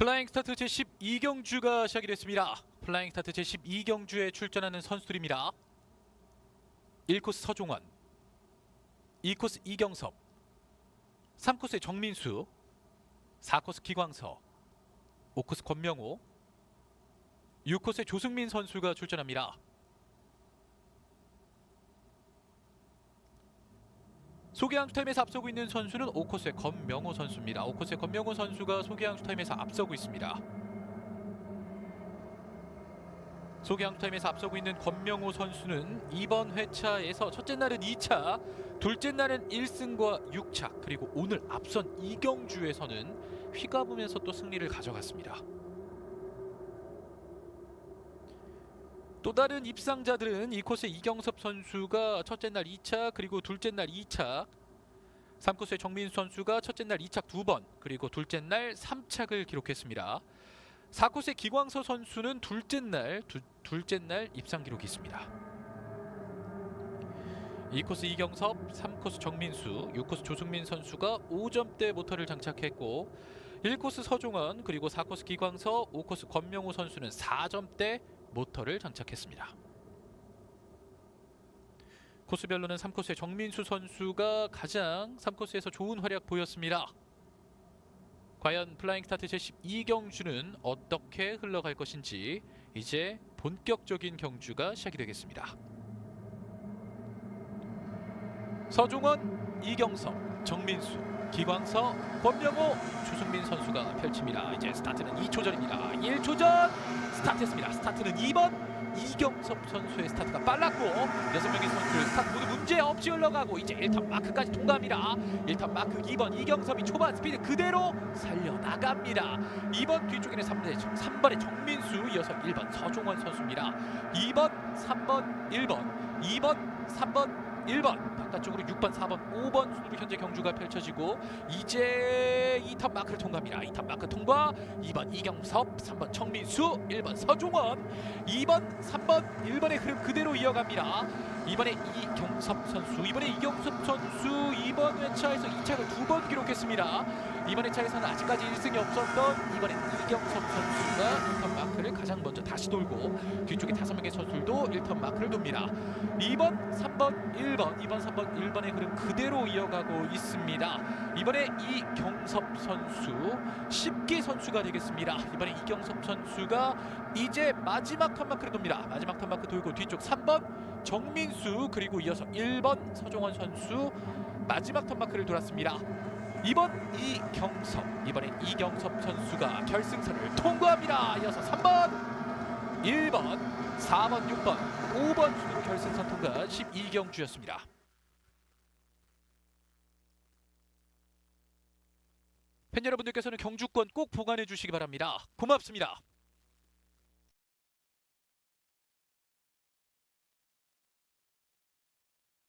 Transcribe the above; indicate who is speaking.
Speaker 1: 플라잉 스타트 제12경주가 시작이 됐습니다. 플라잉 스타트 제12경주에 출전하는 선수들입니다. 1코스 서종원, 2코스 이경섭, 3코스의 정민수, 4코스 기광서, 5코스 권명호, 6코스의 조승민 선수가 출전합니다. 소개항 타임에서 앞서고 있는 선수는 5코스의 권명호 선수입니다. 5코스의 권명호 선수가 소개항 타임에서 앞서고 있습니다. 소개항 타임에서 앞서고 있는 권명호 선수는 이번 회차에서 첫째 날은 2차, 둘째 날은 1승과 6차, 그리고 오늘 앞선 이경주에서는 휘가보면서 또 승리를 가져갔습니다. 또 다른 입상자들은 이 코스 이경섭 선수가 첫째 날 2차 그리고 둘째 날 2차 3코스의 정민수 선수가 첫째 날 2착 2번 그리고 둘째 날 3착을 기록했습니다. 4코스의 기광서 선수는 둘째 날 두, 둘째 날 입상 기록이 있습니다. 2코스 이경섭, 3코스 정민수, 6코스 조승민 선수가 5점대 모터를 장착했고 1코스 서종원 그리고 4코스 기광서, 5코스 권명호 선수는 4점대 모터를 장착했습니다. 코스별로는 3코스의 정민수 선수가 가장 3코스에서 좋은 활약 보였습니다. 과연 플라잉 스타트 제12경주는 어떻게 흘러갈 것인지 이제 본격적인 경주가 시작이 되겠습니다. 서종원, 이경섭, 정민수, 기광서, 권명호, 조승민 선수가 펼칩니다. 이제 스타트는 2초 전입니다. 1초 전 스타트했습니다. 스타트는 2번 이경섭 선수의 스타트가 빨랐고 여섯 명의 선수들 스타트 모두 문제 없이 흘러가고 이제 1턴 마크까지 통과합니다. 1턴 마크 2번 이경섭이 초반 스피드 그대로 살려 나갑니다. 2번 뒤쪽에는 3번의, 3번의 정민수 이어서 1번 서종원 선수입니다. 2번, 3번, 1번, 2번, 3번, 1번 바깥쪽으로 6번, 4번, 5번 순으로 현재 경주가 펼쳐지고 이제 2턴 마크를 통과합니다. 2턴 마크 통과 2번 이경섭, 3번 정민수, 1번 서종원 2번, 3번, 1번의 흐름 그대로 이어갑니다. 이번에 이경섭 선수, 이번에 이경섭 선수 이번 회차에서 2차를 두 번 기록했습니다. 이번 회차에서는 아직까지 1승이 없었던 이번에 이경섭 선수가 1턴 마크를 가장 먼저 다시 돌고 뒤쪽에 다섯 명의 선수들도 1턴 마크를 돕니다. 2번, 3번, 1번, 2번, 3번, 1번의 흐름 그대로 이어가고 있습니다. 이번에 이경섭 선수 10기 선수가 되겠습니다. 이번에 이경섭 선수가 이제 마지막 턴 마크를 돕니다. 마지막 턴 마크 돌고 뒤쪽 3번 정민수 그리고 이어서 1번 서종원 선수 마지막 턴 마크를 돌았습니다. 이번 이경섭 이번에 이경섭 선수가 결승선을 통과합니다. 이어서 3번 1번 4번 6번 5번 순으로 결승선 통과 12경주였습니다. 팬 여러분들께서는 경주권 꼭 보관해 주시기 바랍니다. 고맙습니다.